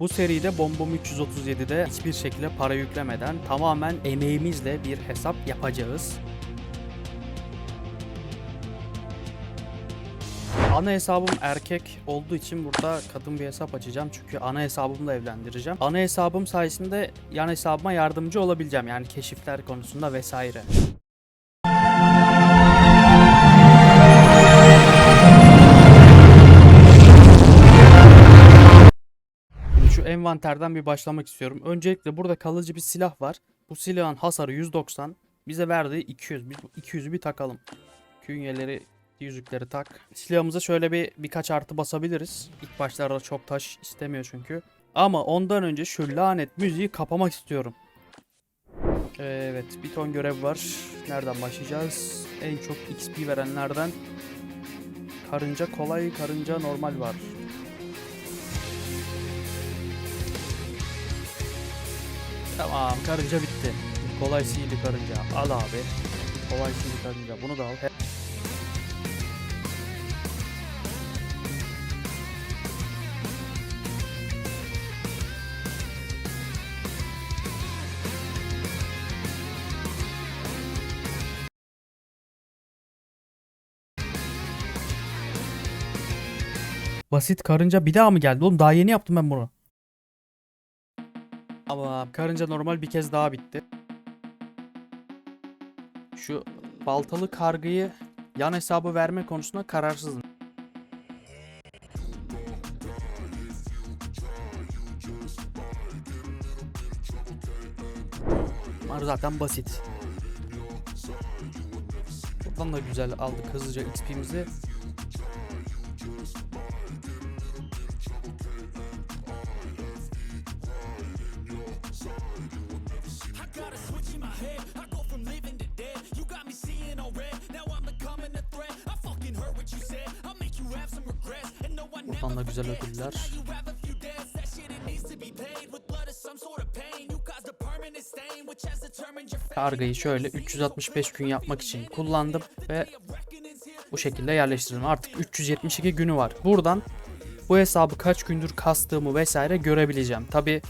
Bu seride Bombom 337'de hiçbir şekilde para yüklemeden tamamen emeğimizle bir hesap yapacağız. Ana hesabım erkek olduğu için burada kadın bir hesap açacağım. Çünkü ana hesabımla evlendireceğim. Ana hesabım sayesinde yan hesabıma yardımcı olabileceğim. Yani keşifler konusunda vesaire. Envanterden bir başlamak istiyorum. Öncelikle burada kalıcı bir silah var. Bu silahın hasarı 190. Bize verdiği 200. Biz bu 200'ü bir takalım. Künyeleri, yüzükleri tak. Silahımıza şöyle bir birkaç artı basabiliriz. İlk başlarda çok taş istemiyor çünkü. Ama ondan önce şu lanet müziği kapamak istiyorum. Evet, bir ton görev var. Nereden başlayacağız? En çok XP verenlerden karınca kolay, karınca normal var. Tamam karınca bitti. Kolay sihirli karınca. Al abi. Kolay sihirli karınca. Bunu da al. Basit karınca bir daha mı geldi? Oğlum daha yeni yaptım ben bunu. Ama karınca normal bir kez daha bitti. Şu baltalı kargıyı yan hesabı verme konusunda kararsızım. Bunlar zaten basit. Buradan da güzel aldık hızlıca XP'mizi. Buradan da güzel ödüller. Kargayı şöyle 365 gün yapmak için kullandım ve bu şekilde yerleştirdim. Artık 372 günü var. Buradan bu hesabı kaç gündür kastığımı vesaire görebileceğim. Tabi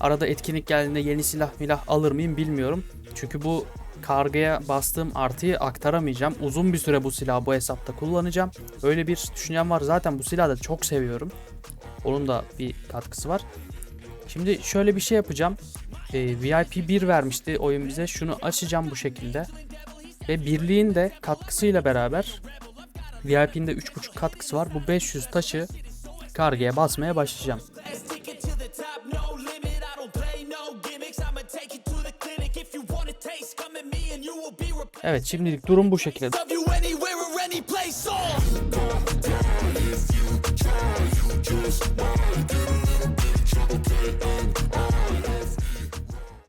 arada etkinlik geldiğinde yeni silah milah alır mıyım bilmiyorum. Çünkü bu kargaya bastığım artıyı aktaramayacağım. Uzun bir süre bu silahı bu hesapta kullanacağım. Öyle bir düşüncem var. Zaten bu silahı da çok seviyorum. Onun da bir katkısı var. Şimdi şöyle bir şey yapacağım. Ee, VIP 1 vermişti oyun bize. Şunu açacağım bu şekilde. Ve birliğin de katkısıyla beraber VIP'nin de 3.5 katkısı var. Bu 500 taşı kargaya basmaya başlayacağım. Evet şimdilik durum bu şekilde.